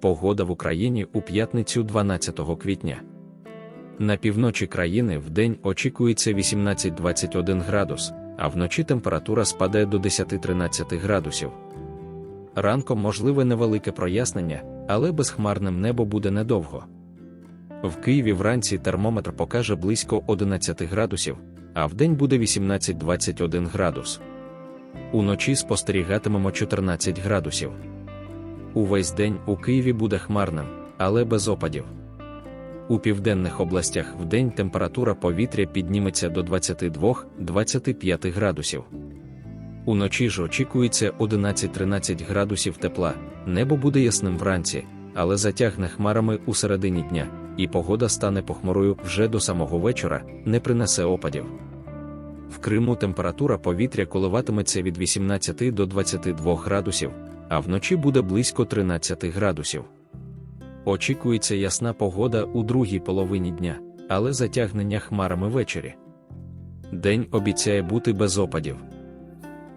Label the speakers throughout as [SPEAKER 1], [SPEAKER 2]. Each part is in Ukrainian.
[SPEAKER 1] Погода в Україні у п'ятницю 12 квітня. На півночі країни в день очікується 18-21 градус, а вночі температура спаде до 10-13 градусів. Ранком можливе невелике прояснення, але безхмарним небо буде недовго. В Києві вранці термометр покаже близько 11 градусів, а вдень буде 18-21 градус. Уночі спостерігатимемо 14 градусів. Увесь день у Києві буде хмарним, але без опадів. У південних областях вдень температура повітря підніметься до 22-25 градусів. Уночі ж очікується 11-13 градусів тепла, небо буде ясним вранці, але затягне хмарами у середині дня, і погода стане похмурою вже до самого вечора, не принесе опадів. В Криму температура повітря коливатиметься від 18 до 22 градусів, а вночі буде близько 13 градусів. Очікується ясна погода у другій половині дня, але затягнення хмарами ввечері. День обіцяє бути без опадів.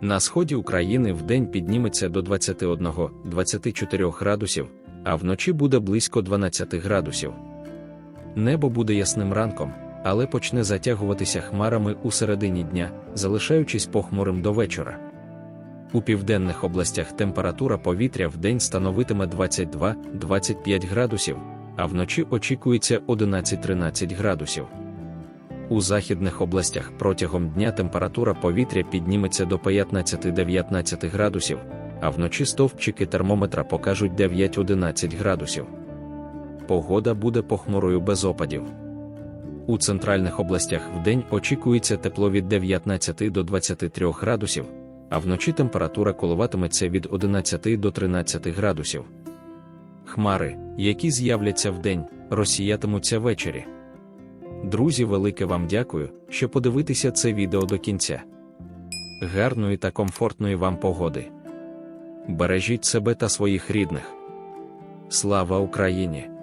[SPEAKER 1] На сході України вдень підніметься до 21-24 градусів, а вночі буде близько 12 градусів. Небо буде ясним ранком, але почне затягуватися хмарами у середині дня, залишаючись похмурим до вечора. У південних областях температура повітря вдень становитиме 22-25 градусів, а вночі очікується 11-13 градусів. У західних областях протягом дня температура повітря підніметься до 15-19 градусів, а вночі стовпчики термометра покажуть 9-11 градусів. Погода буде похмурою без опадів. У центральних областях вдень очікується тепло від 19 до 23 градусів, а вночі температура коливатиметься від 11 до 13 градусів. Хмари, які з'являться вдень, розсіятимуться ввечері. Друзі, велике вам дякую, що подивитися це відео до кінця. Гарної та комфортної вам погоди. Бережіть себе та своїх рідних. Слава Україні!